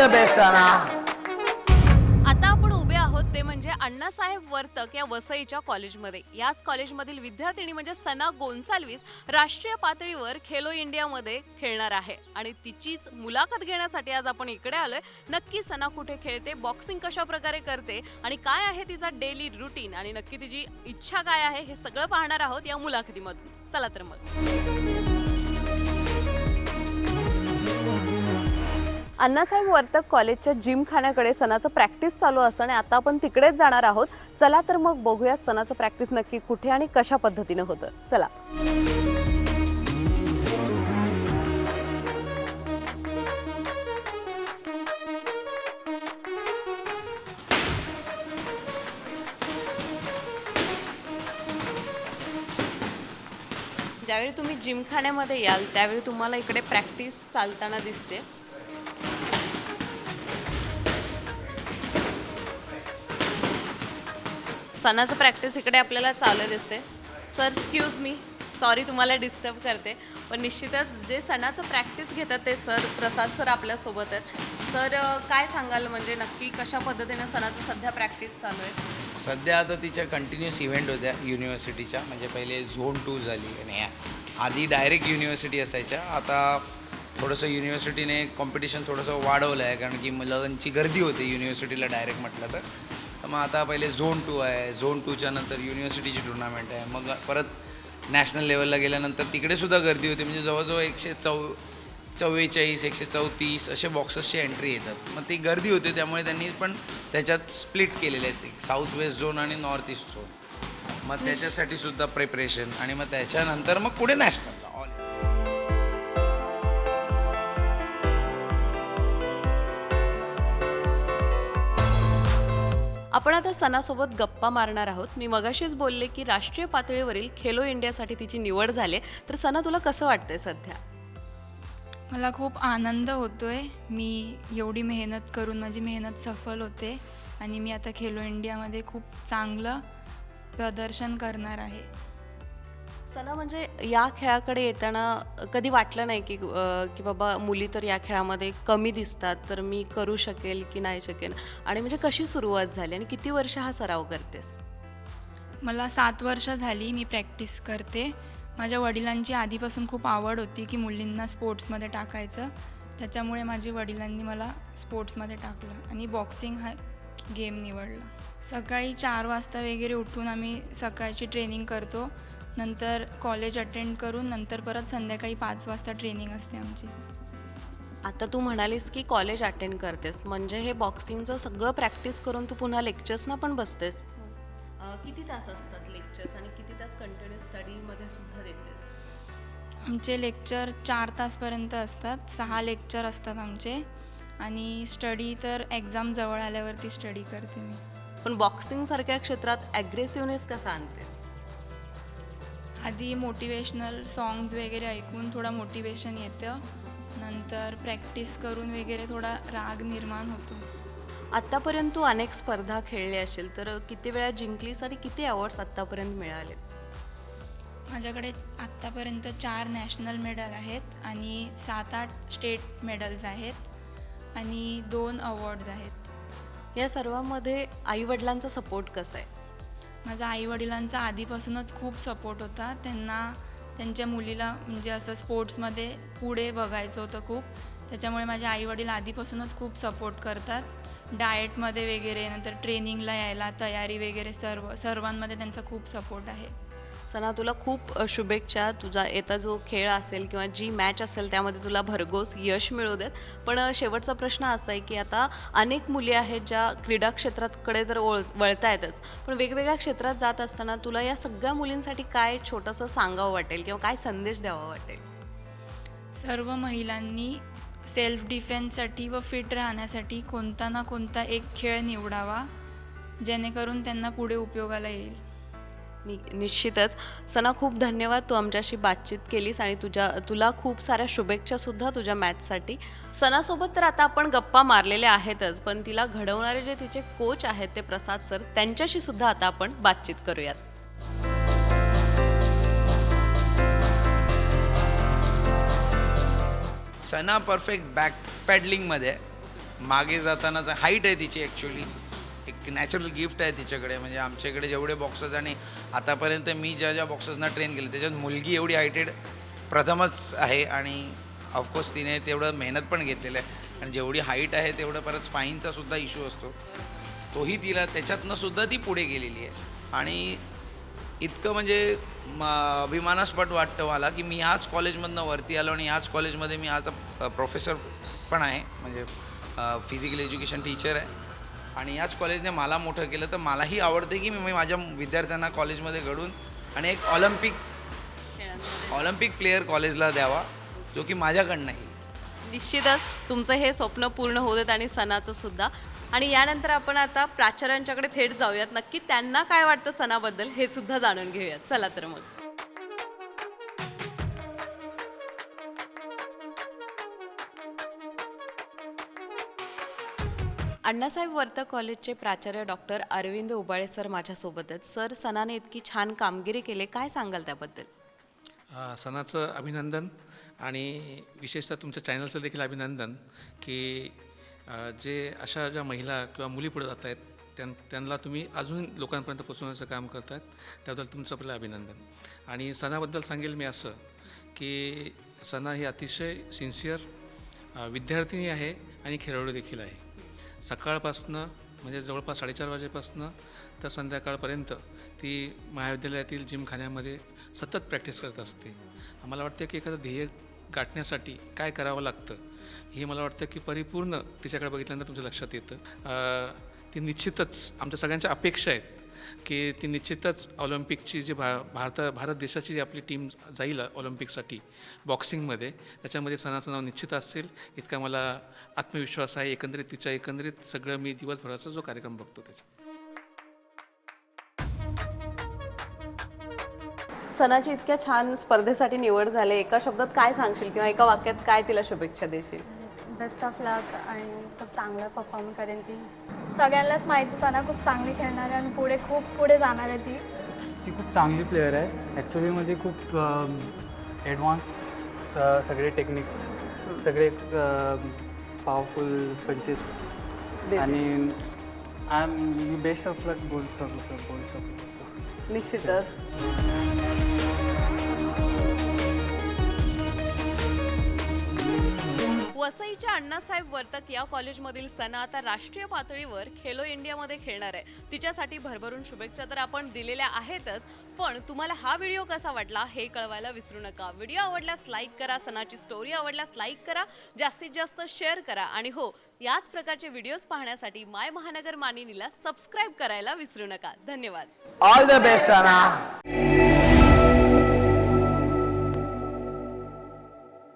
The आता आपण उभे आहोत ते म्हणजे अण्णासाहेब वर्तक या वसईच्या कॉलेजमध्ये. याच कॉलेजमधील विद्यार्थिनी म्हणजे सना गोन्साल्विस राष्ट्रीय पातळीवर खेलो इंडियामध्ये खेळणार आहे. आणि तिचीच मुलाखत घेण्यासाठी आज आपण इकडे आलोय. नक्की सना कुठे खेळते बॉक्सिंग कशा प्रकारे करते आणि काय आहे तिचा डेली रुटीन आणि नक्की तिची इच्छा काय आहे हे सगळं पाहणार आहोत या मुलाखतीमधून. चला तर मग. अण्णासाहेब वर्तक कॉलेजच्या जिमखान्याकडे सणाचं प्रॅक्टिस चालू असतं आणि आता आपण तिकडेच जाणार आहोत. चला तर मग बघूयात सणाचं प्रॅक्टिस नक्की कुठे आणि कशा पद्धतीनं होतं. चला. ज्यावेळी तुम्ही जिमखान्यामध्ये याल त्यावेळी तुम्हाला इकडे प्रॅक्टिस चालताना दिसते. सणाचं प्रॅक्टिस इकडे आपल्याला चालू दिसते सर एक्सक्यूज मी सॉरी तुम्हाला डिस्टर्ब करते. पण निश्चितच जे सणाचं प्रॅक्टिस घेतात ते सर प्रसाद सर आपल्यासोबत आहेत. सर काय सांगाल? म्हणजे नक्की कशा पद्धतीने सणाचं सध्या प्रॅक्टिस चालू आहे? सध्या आता तिच्या कंटिन्युअस इव्हेंट होत्या युनिव्हर्सिटीच्या म्हणजे पहिले झोन टू झाली आणि या- आधी डायरेक्ट युनिव्हर्सिटी असायच्या. आता थोडंसं युनिव्हर्सिटीने कॉम्पिटिशन थोडंसं वाढवलं आहे कारण की मुलांची गर्दी होते युनिव्हर्सिटीला डायरेक्ट म्हटलं तर. मग आता पहिले झोन टू आहे. झोन टूच्या नंतर युनिव्हर्सिटीची टुर्नामेंट आहे. मग परत नॅशनल लेवलला गेल्यानंतर तिकडेसुद्धा गर्दी होती. म्हणजे जवळजवळ एकशे चौ चव्वेचाळीस एकशे चौतीस असे बॉक्सेसची एंट्री येतात. मग ती गर्दी होते. त्यामुळे त्यांनी पण त्याच्यात स्प्लिट केलेले आहेत. साऊथ वेस्ट झोन आणि नॉर्थ ईस्ट झोन मग त्याच्यासाठी सुद्धा प्रिपरेशन आणि मग त्याच्यानंतर मग पुढे नॅशनल आपण आता सणासोबत गप्पा मारणार आहोत. मी मगाशीच बोलले की राष्ट्रीय पातळीवरील खेलो इंडियासाठी तिची निवड झाली तर सना तुला कसं वाटतंय सध्या? मला खूप आनंद होतोय. मी एवढी मेहनत करून माझी मेहनत सफल होते आणि मी आता खेलो इंडियामध्ये खूप चांगलं प्रदर्शन करणार आहे. सना म्हणजे या खेळाकडे येताना कधी वाटलं नाही की की बाबा मुली तर या खेळामध्ये कमी दिसतात तर मी करू शकेल की नाही शकेल? आणि म्हणजे कशी सुरुवात झाली आणि किती वर्ष हा सराव करतेस? मला सात वर्ष झाली मी प्रॅक्टिस करते. माझ्या वडिलांची आधीपासून खूप आवड होती की मुलींना स्पोर्ट्समध्ये टाकायचं. त्याच्यामुळे माझ्या वडिलांनी मला स्पोर्ट्समध्ये टाकलं आणि बॉक्सिंग हा गेम निवडला. सकाळी चार वाजता वगैरे उठून आम्ही सकाळची ट्रेनिंग करतो. नंतर कॉलेज अटेंड करून नंतर परत संध्याकाळी पाच वाजता ट्रेनिंग असते आमची. आता तू म्हणालीस की कॉलेज अटेंड करतेस. म्हणजे हे बॉक्सिंगचं सगळं प्रॅक्टिस करून तू पुन्हा लेक्चर्सना पण बसतेस? अं, किती तास असतात लेक्चर्स आणि किती तास कंटिन्यू स्टडीमध्ये सुद्धा देतेस? आमचे लेक्चर चार तासपर्यंत असतात. सहा लेक्चर असतात आमचे. आणि स्टडी तर एक्झाम जवळ आल्यावरती स्टडी करते मी. पण बॉक्सिंग सारख्या क्षेत्रात ॲग्रेसिव्हनेस कसा आणतेस? आधी मोटिवेशनल सॉंग्स वगैरे ऐकून थोडं मोटिवेशन येतं. नंतर प्रॅक्टिस करून वगैरे थोडा राग निर्माण होतो. आत्तापर्यंत तू अनेक स्पर्धा खेळली असेल तर किती वेळा जिंकलीस आणि किती अवॉर्ड्स आत्तापर्यंत मिळाले? माझ्याकडे आत्तापर्यंत चार नॅशनल मेडल आहेत आणि सात आठ स्टेट मेडल्स आहेत आणि दोन अवॉर्ड्स आहेत. या सर्वांमध्ये आईवडिलांचा सपोर्ट कसा आहे? माझा आईवडिलांचा आधीपासूनच खूप सपोर्ट होता. त्यांना त्यांच्या मुलीला म्हणजे असं स्पोर्ट्समध्ये पुढे बघायचं होतं खूप. त्याच्यामुळे माझे आईवडील आधीपासूनच खूप सपोर्ट करतात. डाएटमध्ये वगैरे नंतर ट्रेनिंगला यायला तयारी वगैरे सर्व सर्वांमध्ये त्यांचा खूप सपोर्ट आहे. सना तुला खूप शुभेच्छा. तुझा येता जो खेळ असेल किंवा जी मॅच असेल त्यामध्ये तुला भरघोस यश मिळू देत. पण शेवटचा प्रश्न असा आहे की आता अनेक मुली आहेत ज्या क्रीडा क्षेत्राकडे तर ओळ वळता येतच पण वेगवेगळ्या क्षेत्रात जात असताना तुला या सगळ्या मुलींसाठी काय छोटंसं सांगावं वाटेल किंवा काय संदेश द्यावा वाटेल? सर्व महिलांनी सेल्फ डिफेन्ससाठी व फिट राहण्यासाठी कोणता ना कोणता एक खेळ निवडावा जेणेकरून त्यांना पुढे उपयोगाला येईल. नि- निश्चितच. सना खूप धन्यवाद तू आमच्याशी बातचीत केलीस आणि तुझ्या तुला खूप साऱ्या शुभेच्छा सुद्धा तुझ्या मॅचसाठी. सणासोबत तर आता आपण गप्पा मारलेल्या आहेतच पण तिला घडवणारे जे तिचे कोच आहेत ते प्रसाद सर त्यांच्याशी सुद्धा आता आपण बातचीत करूयात. सना परफेक्ट बॅक पॅडलिंगमध्ये आहे. मागे जातानाचा हाईट आहे तिची ॲक्च्युली एक नॅचरल गिफ्ट आहे तिच्याकडे. म्हणजे आमच्याकडे जेवढे बॉक्सेस आणि आतापर्यंत मी ज्या ज्या बॉक्सेसना ट्रेन केले त्याच्यात मुलगी एवढी हायटेड प्रथमच आहे आणि ऑफकोर्स तिने तेवढं मेहनत पण घेतलेलं आहे. आणि जेवढी हाईट आहे तेवढं परत स्पाईनचा सुद्धा इश्यू असतो. तोही तिला त्याच्यातनं सुद्धा ती पुढे गेलेली आहे. आणि इतकं म्हणजे म, अभिमानास्पद वाटतं मला की मी ह्याच कॉलेजमधनं वरती आलो आणि ह्याच कॉलेजमध्ये मी आता प्रोफेसर पण आहे. म्हणजे फिजिकल एज्युकेशन टीचर आहे. आणि याच कॉलेजने मला मोठं केलं तर मलाही आवडते की मी माझ्या विद्यार्थ्यांना कॉलेजमध्ये घडून आणि एक ऑलिम्पिक ऑलिम्पिक प्लेअर कॉलेजला द्यावा जो की माझ्याकडनं येईल निश्चितच तुमचं हे स्वप्न पूर्ण होत आहेत आणि सणाचं सुद्धा. आणि यानंतर आपण आता प्राचार्यांच्याकडे थेट जाऊयात. नक्की त्यांना काय वाटतं सणाबद्दल हे सुद्धा जाणून घेऊयात. चला तर मग. अण्णासाहेब वर्तक कॉलेजचे प्राचार्य डॉक्टर अरविंद उबाळे सर माझ्यासोबत आहेत सर सणाने इतकी छान कामगिरी केली. काय सांगाल त्याबद्दल? सणाचं अभिनंदन आणि विशेषतः तुमच्या चॅनलचं देखील अभिनंदन की जे अशा ज्या महिला किंवा मुली पुढे जात आहेत त्यां त्यांना तुम्ही अजून लोकांपर्यंत पोचवण्याचं काम करतात त्याबद्दल तुमचं आपलं अभिनंदन. आणि सणाबद्दल सांगेल मी असं की सणा ही अतिशय सिन्सिअर विद्यार्थिनी आहे आणि खेळाडू देखील आहे. सकाळपासनं म्हणजे जवळपास साडेचार वाजेपासनं तर संध्याकाळपर्यंत ती महाविद्यालयातील जिमखान्यामध्ये सतत प्रॅक्टिस करत असते. आम्हाला वाटतं की एखादं ध्येय गाठण्यासाठी काय करावं लागतं? हे मला वाटतं की परिपूर्ण तिच्याकडे बघितल्यानंतर तुमच्या लक्षात येतं. ती निश्चितच आमच्या सगळ्यांच्या अपेक्षा आहेत. की ती निश्चितच ऑलिम्पिकची जी भा भारत भारत देशाची जी आपली टीम जाईल ऑलिम्पिकसाठी बॉक्सिंगमध्ये त्याच्यामध्ये सणाचं नाव निश्चित असेल इतका मला आत्मविश्वास आहे एकंदरीत तिच्या एकंदरीत सगळं मी दिवसभराचा जो कार्यक्रम बघतो त्याच्या सणाची इतक्या छान स्पर्धेसाठी निवड झाली. एका शब्दात काय सांगशील किंवा एका वाक्यात काय तिला शुभेच्छा देशील? बेस्ट ऑफ लक आणि खूप चांगलं परफॉर्म करेन ती. सगळ्यांनाच माहिती सना खूप चांगली खेळणार आहे आणि पुढे खूप पुढे जाणार आहे ती. ती खूप चांगली प्लेअर आहे. ॲक्च्युलीमध्ये खूप ॲडव्हान्स सगळे टेक्निक्स सगळे पॉवरफुल पंचेस आणि आय एम मी बेस्ट ऑफ लक बोलू शकू सर बोलू शकतो. निश्चितच. वसईच्या अण्णासाहेब वर्तक या कॉलेजमधील सना आता राष्ट्रीय पातळीवर खेलो इंडियामध्ये खेळणार आहे. तिच्यासाठी भरभरून शुभेच्छा तर आपण दिलेल्या आहेतच पण तुम्हाला हा व्हिडिओ कसा वाटला हे कळवायला विसरू नका. व्हिडिओ आवडल्यास लाईक करा सणाची स्टोरी आवडल्यास लाईक करा जास्तीत जास्त शेअर करा आणि हो याच प्रकारचे व्हिडिओज पाहण्यासाठी माय महानगर मानिनीला सबस्क्राईब करायला विसरू नका. धन्यवाद. All the best Sana